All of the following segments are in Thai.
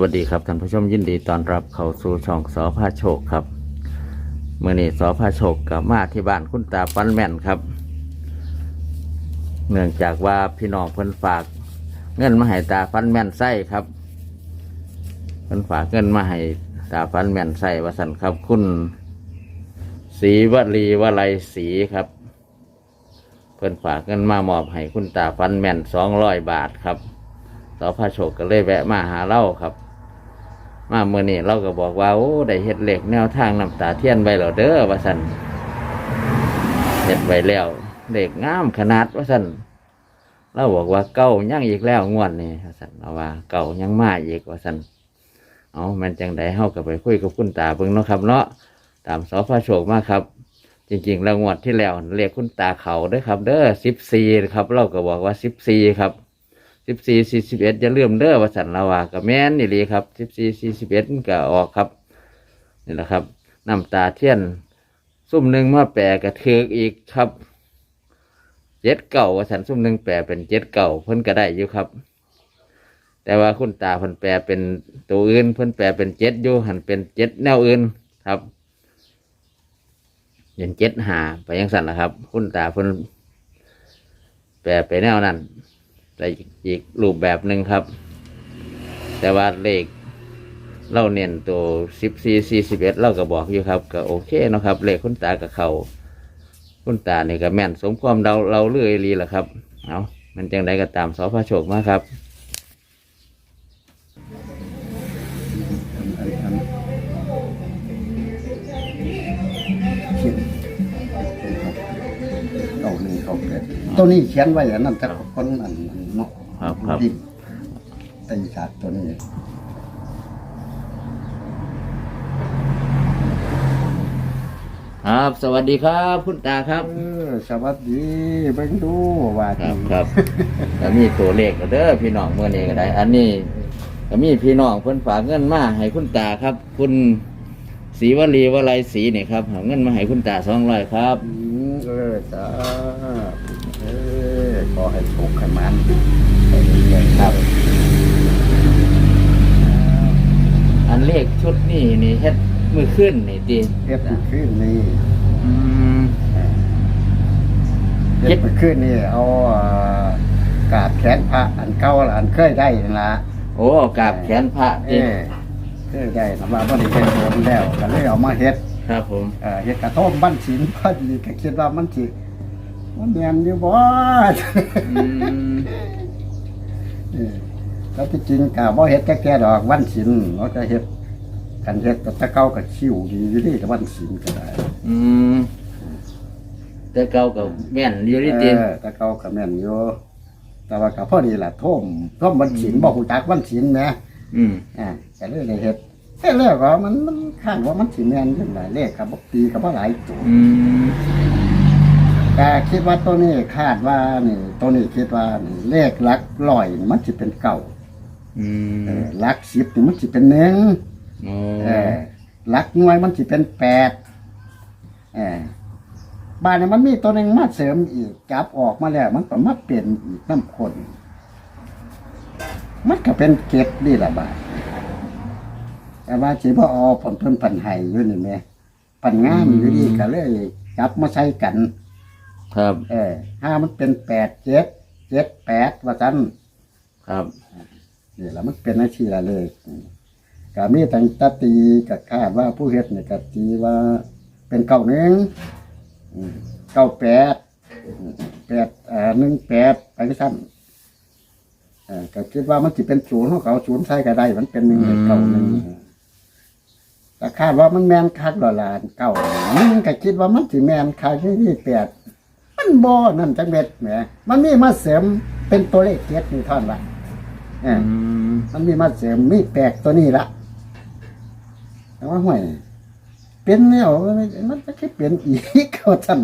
วัสดีครับท่านผู้ชมยินดีต้อนรับเข้าสู่ช่องสอพาโชคครับเมื่อนี้สอพาโชคกับมาที่บ้านคุณตาฟันแม่นครับ เนื่องจากว่าพี่น้องเพิ่นฝาก เงินมาให้ตาฟันแม่นไส้ครับเพิ่นฝากเงินมาให้ตาฟันแม่นไส้วสันครับ คุณศรีวลีวลัยศรีครับ เพิ่นฝากเงินมามอบให้คุณตาฟันแม่นสองร้อยบาทครับสพระโชคก็เลยแวะมาหาเล่าครับ มาเมื่อนี้เราก็บอกว่าโอ้ได้เฮ็ดเหล็กแนวทางน้ำตาเทียนไว้แล้วเด้อว่าสันเฮ็ดไว้แล้วเหล็กงามขนาดว่าสันเราบอกว่าเก่ายังอีกแล้วงวดนี่ว่าสันเราว่าเก่ายังมาอีกว่าสันเอามันจังไดเฮาก็ไปคุยกับคุณตาเบิ่งเนาะครับ เนาะตามสพระโชคมาครับ จริง ๆ แล้วงวดที่แล้วเรียกคุณตาเขาด้อครับ เด้อสิบสี่ครับ เราก็บอกว่าสิบสี่ครับ สิบสี่สี่สิบเอ็ดอย่าลืมเด้อวสันละว่ากับแม่นนี่ลีครับสิบสี่สี่สิบเอ็ดก็ออกครับนี่แหละครับน้ำตาเทียนซุ่มหนึ่งมาแปลกระเทือกอีกครับเจ็ดเก่าวสันซุ่มหนึ่งแปลเป็นเจ็ดเก่าเพิ่นก็ได้อยู่ครับ แต่ว่าคุณตาเพิ่นแปลเป็นตัวอื่นเพิ่นแปลเป็นเจ็ดอยู่หันเป็นเจ็ดแนวอื่นครับเห็นเจ็ดหาไปยังสันนะครับ คุณตาเพิ่นแปลไปแนวนั้น แต่อีกรูปแบบหนึ่งครับ แต่ว่าเลขเล่าเนียนตัวสิบสี่สี่สิบเอ็ดเราก็บอกอยู่ครับ ก็โอเคนะครับ เลขคุณตากับเขาคุณตานี่ก็แม่นสมความเราเราเลื่อยลีแหละครับ เอามันจังไดก็ตามสอพระโชคมาครับ เก้าหนึ่งเก้าแปดตัวนี้เขียนไว้อันนั้นแต่คนอันอันเนาะครับครับดินตีศาสตร์ตัวนี้ครับ สวัสดีครับ คุณตาครับ เออสวัสดีเบิ่งดูว่าคดีรับครับก็มีตัวเลขก็เด้อพี่น้องเมื่อนี้ก็ได้ อันนี้ก็มีพี่น้องเพิ่นฝากเงินมาให้คุณตาครับ คุณ ศรีวลีวลัยศรีนี่ครับเอาเงินมาให้คุณตาสองร้อยครับอืมเออจ้าเออขอให้โชคให้มันไปเรื่อยๆครับอันเลขชุดนี่นี่เฮ็ดมือขึ้นนี่ดีเฮ็ดมันขึ้นนี่อืม เฮ็ดมันขึ้นนี่เอาอ่ากาบแขนพระอันเก่าอันเคยได้นั่นล่ะโอ้กราบแขนพระเอดีอเคยได้นะว่าบ่ได้เป็นโดนแล้วก็เลยเอามาเฮ็ดครับผมเอ่อเฮ็ดกระทบบ้านศิลพอดีก็คิดว่ามันสิมันแม่นอยู่บ่อืมเออแล้วที่จริงก็บ่เฮ็ดแก่ๆดอกวันศิลเราจะเฮ็ดกันเฮ็ดแตะเก่าก็ชิวดีอยู่นี่กับวันศิลก็ได้อืมแต่เก่ากับแม่นอยู่ดีดีเออแตะเก่าก็แม่นอยู่แต่ว่าก็พอดีล่ะท่มท่มวันศิลบ่ฮู้จักวันศิลแหม อืมอ่าก็เลยได้เฮ็ดเฮ็ดแล้วก็มันมันคาดว่ามันสิแม่นจังไดเลขก็บ่ตีก็บ่หลายตัวอืมแต่คิดว่าตัวนี้คาดว่านี่ตัวนี้คิดว่านี่เลขหลักร้อยนี่มันจะเป็นเก่าอืเอมอหลักสิบนี่มันจะเป็นหนึ่ง โอ้เออหลักหน่วยมันจะเป็นแปดเออบ้านนี้มันมีตัวหนึ่งมาเสริมอีกจับออกมาแล้ว มันก็มาเปลี่ยนอีกน้ำคน มันก็เป็นเก็บนี่ละบาทแต่ว่าจีบ่เอาผลเพิ่นปันไห้อยู่นี่แหม่ปันงามอยู่ดีก็เลยจับมาใช้กัน ครับ เออห้ามันเป็นแปดเจ็ดเจ็ดแปดว่าจันครับ นี่แหละมันเป็นอาชีพละเลยกามีตั้งแตาตีกับคาดว่าผู้เฮ็ดเนี่ยกตีว่าเป็นเก้าหนึ่งอืมเก้าแปดอืมแปดเอ่อหนึ่งแปดไปที่สั้น เออก็คิดว่ามันจะเป็นศูนย์ของเขาศูนย์ใช่ก็ได้ มันเป็นหนึ่งเก้าหนึ่งแต่คาดว่ามันแมนคักหล่อลานเก้ามันก็คิดว่ามันสิแมนคักที่นี่แปดมันบ่นั่นจังเม็ดแหมมันมีมาเสริมเป็นตัวเลขเจ็ดนี่ท่อนละเออือมมันมีมาเสริมมีแปลกตัวนี้ละแต่ว่าห่วยเป็นแนวมันจะแค่เป็นอีกเขาท่าน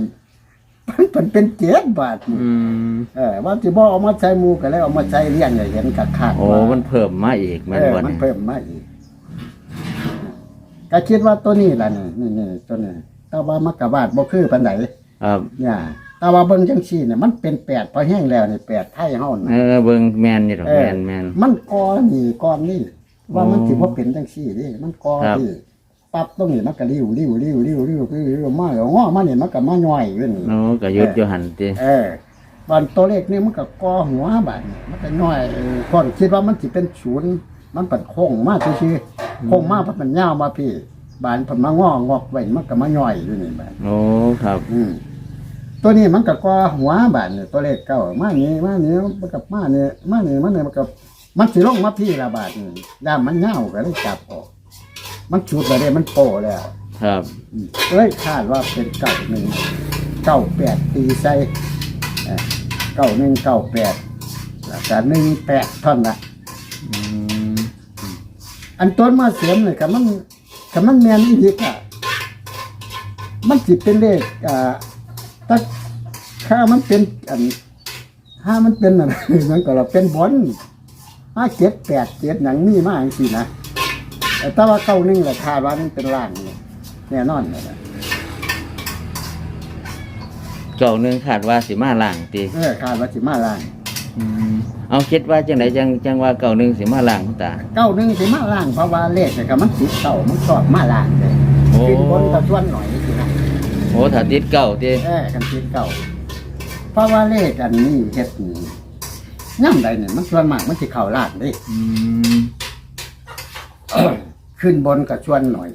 มันเป็นเป็นเจ็ดบาทนี่อืมเออว่าสิบ่เอามาใช้หมูกันแล้วเอามาใช้เลี้ยงอย่าเห็นกับขาดโอ้ว่ามันเพิ่มมาอีกแมันเออบ่มันเนี่ยเพิ่มมาอีกก็คิดว่าตัวนี้ล่ะนี่นี่นี่ตัวนี้แต่ว่ามักกะบาดบ่คือปานใดครับ เนี่ยแต่ว่าเบิ่งจังซี่เนี่ยมันเป็นแปดพอแห้งแล้วนี่แปดไทยเฮาเอน่ะ อเบิ่งแม่นอยู่ดอกเออ แม่นแม่น มันก้อนนี่ก้อนนี่ว่ามันสิบ่เป็นจังซี่เดิมันกอครับที่ ปั๊บตรงนี้มันก็ริ้วริ้วริ้วริ้วริ้วริ้วริ้วมาแล้วงอมานี่มันก็มาย่อยอยู่นี่โอ้ก็หยุดอยู่หันติเออบันตัวเลขนี่มันก็กอหัวบาดนี่มันก็ย่อยเออคนคิดว่ามันสิเป็นศูนย์มันเป็นโค้งมาซื่อๆโค้งมาเพราะมันยาวมาพี่บานเพิ่นมางองอกไว้มันก็มาย่อยอยู่นี่บาดโอ้ครับ อืมตัวนี้มันก็กอหัวบาดนี่ตัวเลขเก้ามานี่มานี่มันก็มานี่มานี่มานี่มันก็มันสิลงมาพี่ละบาดนี่ด้ามมันยาวก็เลยจับออก มันชุดแล้วเด้มันโปแล้ว ครับอืมเลยคาดว่าเป็นเก้าหนึ่งเก้าแปดตีใส่เอ่อเก้าหนึ่งเก้าแปดแล้วก็หนึ่งแปดท่อนละอืมอันต้นมาเสียมเลยกับมันกับมันแมนอีกอะมันสิเป็นเลขอ่าถ้าถ้ามันเป็นอันถ้ามันเป็นอะไรมันก็เราเป็นบอลห้าเจ็ดแปดเจ็ดหนังนี่มาอย่างสินะ แต่ว่าเก้าหนึ่งแหละคาดว่ามันเป็นล่างนี่แน่นอนเลยนะเก่าหนึงคาดว่าสิมาล่างติเออคาดว่าสิมาล่างอืมเอาคิดว่าจังไดจังจังว่าเก่าหนึงสิมาล่างคุณตาเก้าหนึ่งสิมาล่างเพราะว่าเลขเนี่ยก็มันสิเก้ามันชอบมาล่างเลยโอ้ขึ้นบนกระชวนหน่อยสินะโอ้ถ้าติดเก่าติเออกันสิเก้าเพราะว่าเลขอันนี้เฮ็ดนี่ย่ำใดเนี่ยมันส่วนมากมันสิเข้าล่างเด้อืม ขึ้นบนกระชวนหน่อย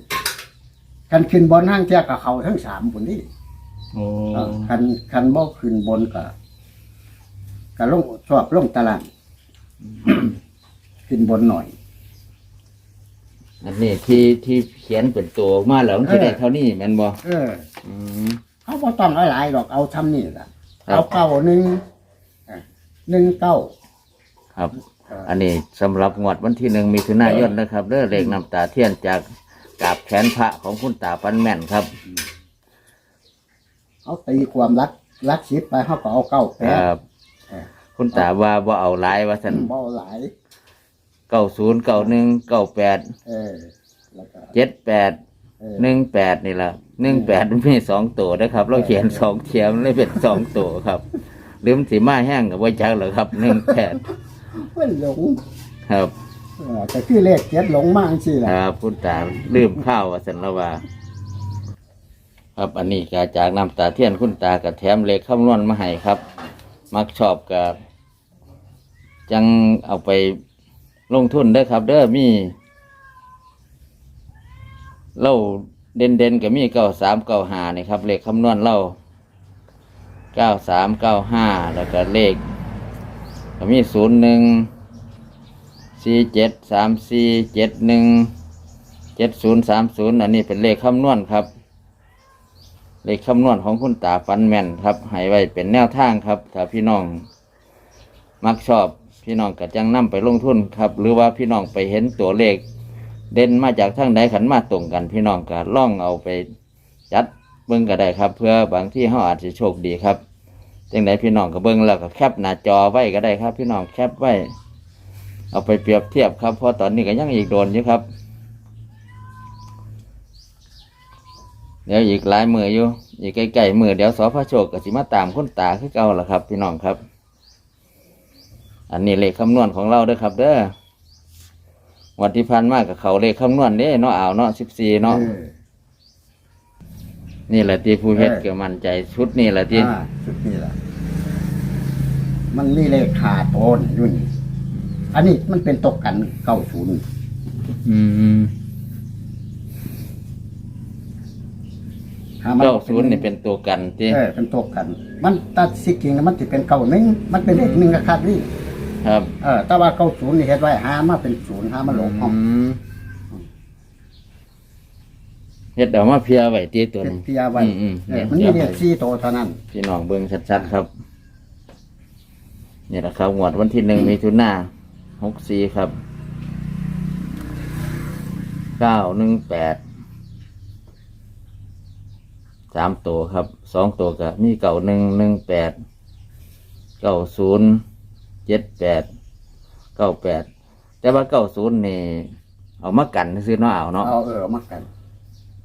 กันขึ้นบนห้างเจ้ากับเขาทั้งสามคนนี่โอ้เออคันคันบ่ขึ้นบนก็ก็ลงชอบลงตาราง ขึ้นบนหน่อย อันนี้ที่ที่เขียนเป็นตัวออกมาแล้วมันสิได้เท่านี้แม่นบ่เออ อืม เขาบ่ต้องเอาหลายหรอกเอาทำนี่ล่ะครับ เอาเก้าหนึ่งเอ่อหนึ่งเก้าครับ อันนี้สำหรับงวดวันที่หนึ่งมีถุนายนนะครับเด้อเลขน้ำตาเทียนจากกาบแขนพระของคุณตาปันแม่นครับ เอาตีความรักรักชิดไปเขาก็เอาเก้าแปคดรับเออคุณตาว่าบ่เอาหลายว่าสันบ่หลายเก้าศูนย์เก้าหนึ่งเก้าแปดเออแล้วก็เจ็ดแปดเออหนึ่งแปดนี่แหละหนึ่งแปดมันมีสองตัวนะครับ เราเขียนสองเทียมเลยเป็นสองตัวครับหรือมันสีมาแห้งกับว่าจักเหรอครับหนึ่งแปด เว้ยหลงครับเออแต่คือเลขเจ็ดหลงมากสิคล่ะรับคุณตาลืมข้าวว่าสันละว่าครับอันนี้ก็จากน้ำตาเทียนคุณตากับแถมเลขคำนวณมาให้ครับ มักชอบกับจังเอาไปลงทุนได้อครับ เด้อมีเล่าเด่นเด่นๆกับมีเก้าสามเก้าห้านี่ครับเลขคำนวณเล่าเก้าสามเก้าห้าแล้วก็เลข ก็มีศูนย์หนึ่งสี่เจ็ดสามสี่เจ็ดหนึ่งเจ็ดศูนย์สามศูนย์อันนี้เป็นเลขคำนวณครับ เลขคำนวณของคุณตาฟันแมนครับให้ไว้เป็นแนวทางครับ ถ้าพี่น้อง มักชอบพี่น้องก็จังนำไปลงทุนครับ หรือว่าพี่น้องไปเห็นตัวเลข เด่นมาจากทางใดขันมาตรงกัน พี่น้องก็ล่องเอาไปจัดเบิ้งก็ได้ครับ เพื่อบางที่เขาอาจจะโชคดีครับ จังไดพี่น้องก็เบิ้งแล้วก็แคปหน้าจอไว้ก็ได้ครับ พี่น้องแคปไว้ เอาไปเปรียบเทียบครับเพราะตอนนี้ก็ยังอีกโดนอยู่ครับ เดี๋ยวอีกหลายมืออยู่อีกใกล้ๆมือเดี๋ยวสอพระโชคก็สิมาตามคุณตาคือเก่าละครับ พี่น้องครับ อันนี้เลขคำนวณของเราเด้อครับ เด้อวันที่พันมากกับเขาเลขคำนวณเด้เนาะอ่าวเนาะสิบสี่เนาะออ นี่แหละที่ผู้เฮ็ดเออเกี่ยวมั่นใจชุดนี่แหละที่อ่าสุดนี่ล่ะมันมีเลขขาโตนอยู่นี่อันนี้มันเป็นตกกันเก้าศูนย์อืมหามัเก้าศูนย์นี่เป็นตัวกันที่เออเป็นตกกัน มันตัดสิกิงมันจะเป็นเก้าหนึ่งมันเป็นเลขหนึ่งกับคาดนี่ครับ เออแต่ว่าเก้าศูนย์นี่เฮ็ดไว้หามาเป็นศูนย์หามาหลงห้อง อืม เฮ็ดเอามาเพียไว้ที่ตัวเป็นนี้ เพียไว้อืมอืม เออมันมีเลขสี่โตวเท่านั้นพี่น้องเบิ่งชัดๆครับ นี่แหละครับงวดวันที่หนึ่งมีทุนาหกสี่ครับ เก้าหนึ่งแปด สามตัวครับ สองตัวก็มีเก้าหนึ่งหนึ่งแปด เก้าศูนย์เจ็ดแปด เก้าแปด แต่ว่าเก้าศูนย์นี่ เอามากันซื้อเนาะเอาเนาะ เอาเออมากัน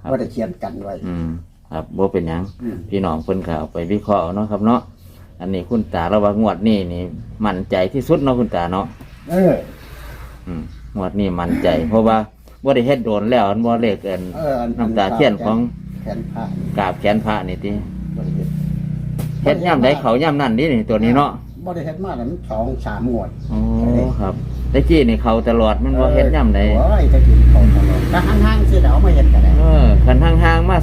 ครับ ว่าจะเขียนกันไว้ อืมครับบ่เป็นหยังอืม พี่น้องเพิ่นก็เอาไปวิเคราะห์เอาเนาะครับเนาะอันนี้คุณตาเราว่างวดนี้นี่มั่นใจที่สุดเนาะคุณตาเนาะเออ อืมงวดนี้มั่นใจ เพราะว่าบ่ได้เฮ็ดโดนแล้วอันบ่เลขเอินเอออัน้ำตาเทียนของแขนผ้ากราบแขนพระนี่ติบริเวณเฮ็ดย่ำใดเขาย่ำนั่นนี่นี่ตัวนี้เนาะบริเฮ็ดมาแล้วมันสองสามงวดอ๋อครับตะกี้นี่เขาตลอดมันบ่เฮ็ดย่ำใด โอ้ยจะกินเขาตลอดแต่ห่างๆสิเดี๋ยวเอามาเฮ็ด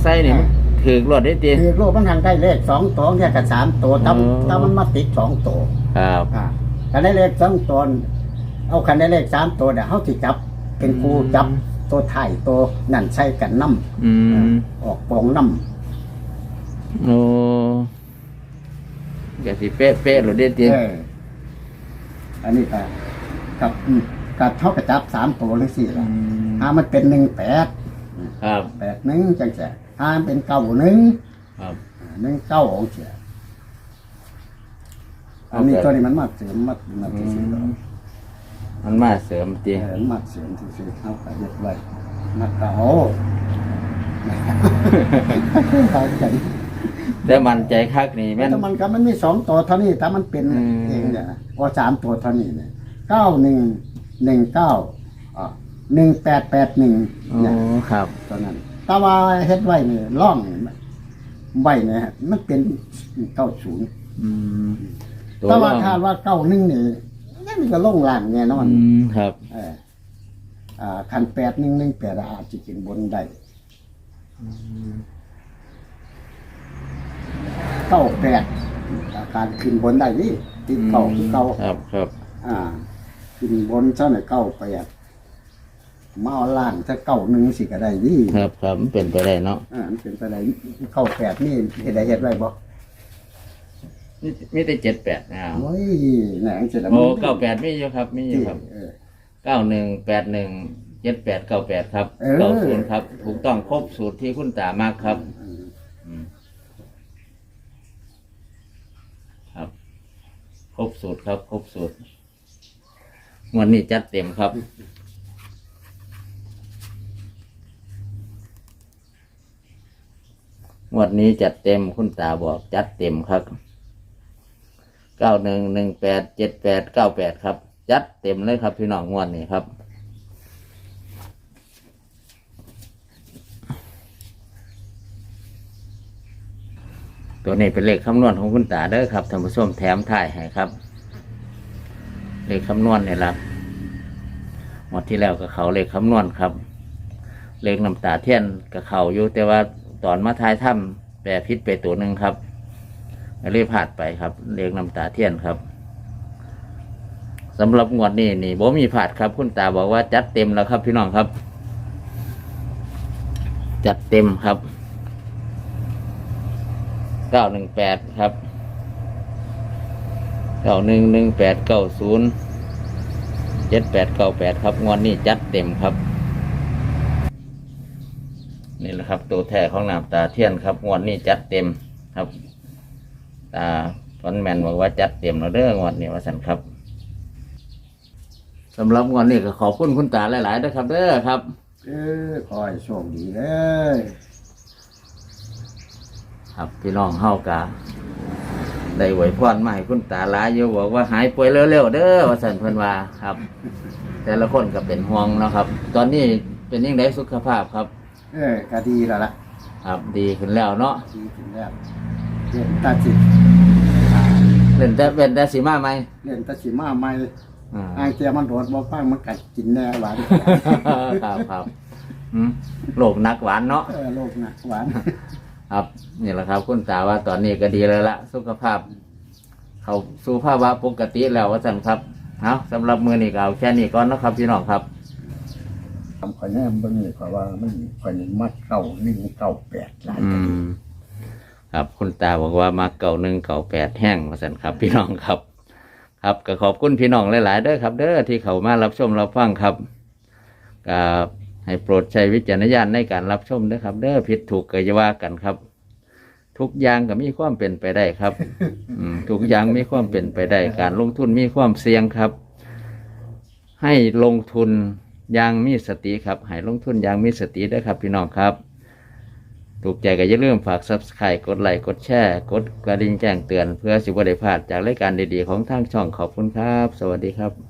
ส่นี่มันถือกรถได้ติคือโลกมันทางได้เลขสองตัวเนี่ยกับสามตัวตั้มอ๋อตั้มมันมาติดสองตัวครับอ่าคันได้เลขสองตัวเอาคันได้เลขสามตัวเดี๋ยวเขาสิจับ เป็นครูจับตัวไทายตัวนั่นใส่กันน้อืมำออกปองน้โอ้ก็สิเป๊ะๆรถได้ำติเอออันนี้ก็กับอืมกับเท่ากับจับสามตัวเลยสิล่ะถ้ามันเป็นหนึ่งแปดครับแปดหนึ่งจังแส ถ้ามันเป็นเก้าหนึ่งครับ หนึ่งเก้าของเสียอันนี้ตัวนี้มันมาเสริมมามาอืเสริมมมันมาเสริมติเออมาเสริมซื่อๆเอาไปเย็ดไว้มาเก่าเอาใจ แต่มั่นใจคักนี่แม่น แต่มันก็มันมีสองตัวเท่านี้ถ้ามันเป็นอืม เองเนี่ยว่าสามตัวเท่านี้เนี่ยเก้าหนึ่งหนึ่งเก้าอ่าหนึ่งแปดแปดหนึ่งโอ้เนี่ยครับ ตอนนั้น แต่ว่าเฮ็ดไว้เนี่ยร่องเนี่ยไว้เนี่ยมันเป็นเก้าศูนย์อืมแต่ว่าล่งคาดว่าเก้าหนึ่งนี่นี่มันก็ลงล่างแน่นอน อืมครับ เอออ่าคันแปดหนึ่งหนึ่งแปดอาจจะกินบนได้เก้าแปดอาการขึ้นบนได้นี่ติดเก้าคือเก้าครับครับ อ่า ขึ้นบนเท่าไหร่เก้าแปด มาเอาล่างถ้าเก้าหนึ่งสิก็ได้นี่ครับครับมันเป็นไปได้เนาะอ่ามันเป็นไปได้เก้าแปดนี่เฮ็ดได้เฮ็ดไว้บ่มีมีแต่เจ็ดแปดนะครับโอ้ยแหนงเสร็จแล้วโอ้เก้าแปดมีอยู่ครับมีอยู่ครับเออ เก้าหนึ่งแปดหนึ่งเจ็ดแปดเก้าแปดครับเออ เก้าศูนย์ครับ ถูกต้องครบสูตรที่คุณตามากครับอืมอืมครับ ครบสูตรครับ ครบสูตรงวันนี้จัดเต็มครับ งวดนี้จัดเต็มคุณตาบอกจัดเต็มครับเก้าหนึ่งหนึ่งแปดเจ็ดแปดเก้าแปดครับ จัดเต็มเลยครับพี่น้องงวดนี้ครับ ตัวนี้เป็นเลขคำนวณของคุณตาเด้อครับท่านผู้ชมแถมถ่ายให้ครับ เลขคำนวณเนี่ยละหมดที่แล้วกับเขาเลขคำนวณครับ เลขน้ำตาเทียนกับเขาอยู่แต่ว่า ตอนมาทายถ้ำแปรพิษไปตัวหนึ่งครับเลยพลาดไปครับเลขน้ำตาเทียนครับสำหรับงวดนี้นี่บ่มีพลาดครับ คุณตาบอกว่าจัดเต็มแล้วครับ พี่น้องครับ จัดเต็มครับเก้าหนึ่งแปดครับเก้าหนึ่งหนึ่งแปดเก้าศูนย์เจ็ดแปดเก้าแปดครับงวดนี้จัดเต็มครับ นี่แหละครับ ตัวแท้ของน้ำตาเทียนครับงวดนี้จัดเต็มครับ ตาฟอนแมนบอกว่าจัดเต็มแล้วเด้องวดนี้ว่าสันครับสำหรับงวดนี้ก็ขอบคุณคุณตาหลายๆนะครับเด้อครับ เออขอให้โชคดีเลย ครับพี่น้องเฮากะได้ไหวพรมาให้คุณตาหลายอยู่บอกว่าหายป่วยเร็วๆเด้อว่าสันเพิ่นว่าครับ แต่ละคนก็เป็นห่วงเนาะครับ ตอนนี้เป็นยังไงสุขภาพครับ เออก็ดีแล้วล่ะครับดีขึ้นแล้วเนาะดีขึ้นแล้วเล่นตาจิอ่าเล่นแต่เป็นแต่สีมาไหมเล่นตาจิมาใหม่อ่าอ้างเจียมันโดดบ่ฟังมันกัดกินแน่หวานครับครับอืมโลกนักหวานเนาะ เออโลกหนักหวานครับนี่แหละครับ คุณตาว่าตอนนี้ก็ดีแล้วละสุขภาพ เขาสู่ภาวะปกติแล้วว่าสันครับเอาสำหรับมือนี้ก็เอาแค่นี้ก่อนเนาะครับพี่น้องครับ ทำข่อยแน่เบิ่งนี่ข่อยว่ามันข่อยนี่มัดเก้าหนึ่งเก้าแปดหลายอืมครับคุณตาบอกว่ามาเก่าหนึ่งเก่าแปดแห้งว่าสันครับ พี่น้องครับ ครับก็ขอบคุณพี่น้องหลายๆเด้อครับ เด้อที่เขามารับชมรับฟังครับก็ให้โปรดใช้วิจารณญาณในการรับชมเด้อครับ เด้อผิดถูกก็อย่าว่ากันครับ ทุกอย่างก็มีความเป็นไปได้ครับ อืมทุกอย่างมีความเป็นไปได้ การลงทุนมีความเสี่ยงครับ ให้ลงทุน อย่างมีสติครับให้ลงทุนอย่างมีสติด้อครับพี่น้องครับ ถูกใจก็อย่าลืมฝาก subscribe กดไลค์กดแชร์ กดกระดิ่งแจ้งเตือน เพื่อสิบวได้พลาดจากรายการดีๆ ของทางช่องขอบคุณครับ สวัสดีครับ